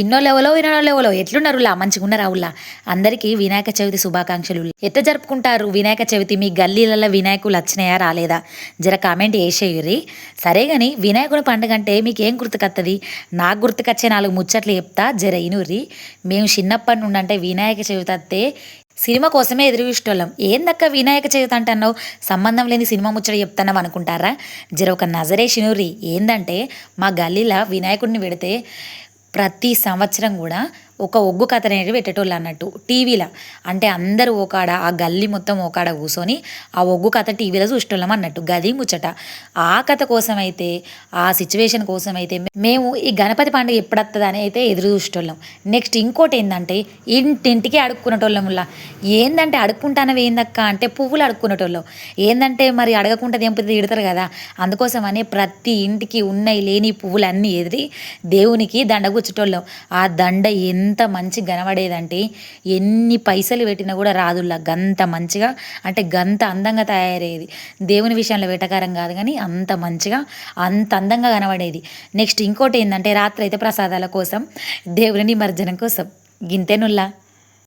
ఇన్నో లెవలో ఇన్నో లెవలో. ఎట్లున్నారు మంచిగా ఉన్నారా ఉల్లా అందరికీ వినాయక చవితి శుభాకాంక్షలు. ఎత్త జరుపుకుంటారు వినాయక చవితి? మీ గల్లీలలో వినాయకులు వచ్చినాయా రాలేదా? జర కామెంట్ వేసేయురి సరే కానీ వినాయకుడి పండుగ అంటే మీకు ఏం గుర్తుకొస్తుంది నాకు గుర్తుకొచ్చే నాలుగు ముచ్చట్లు చెప్తా జర ఇనుర్రి. మేము చిన్నప్పటి నుండి అంటే వినాయక చవితి వస్తే సినిమా కోసమే ఎదురు చూసేటోళ్ళం ఏందక్క వినాయక చవితి అంటున్నావు? సంబంధం లేని సినిమా ముచ్చట చెప్తున్నావు అనుకుంటారా? జర ఒక నజరేషినూరి ఏందంటే మా గల్లీలో వినాయకుడిని పెడితే ప్రతి సంవత్సరం కూడా ఒక ఒగ్గు కథ అనేది పెట్టేటోళ్ళు అన్నట్టు టీవీలో. అంటే అందరూ ఒకాడ ఆ గల్లీ మొత్తం ఒకాడ కూర్చొని ఆ ఒగ్గు కథ టీవీలో చూసేటోళ్ళం అన్నట్టు. గది ముచ్చట. ఆ కథ కోసం అయితే ఆ సిచ్యువేషన్ కోసం అయితే మేము ఈ గణపతి పండుగ ఎప్పుడు అని అయితే ఎదురు చూసేటోళ్ళం. నెక్స్ట్ ఇంకోటి ఏంటంటే ఇంటింటికి అడుక్కునేటోళ్ళంలా ఏందంటే అడుక్కుంటానవి ఏందక్క అంటే పువ్వులు అడుక్కునేటోళ్ళం. ఏందంటే మరి అడగకుండా తెంపితే తిడతారు కదా. అందుకోసమని ప్రతి ఇంటికి ఉన్నాయి లేని పువ్వులు అన్నీ ఎదిరి దేవునికి దండ గుచ్చేటోళ్ళం. ఆ దండ ఎంత మంచి కనబడేదంటే ఎన్ని పైసలు పెట్టినా కూడా రాదుల్లా. గంత మంచిగా అంటే గంత అందంగా తయారయ్యేది. దేవుని విషయంలో వెటకారం కాదు కానీ అంత మంచిగా అంత అందంగా కనబడేది. నెక్స్ట్ ఇంకోటి ఏంటంటే రాత్రి అయితే ప్రసాదాల కోసం దేవుని నిమజ్జనం కోసం. గింతేనుల్లా.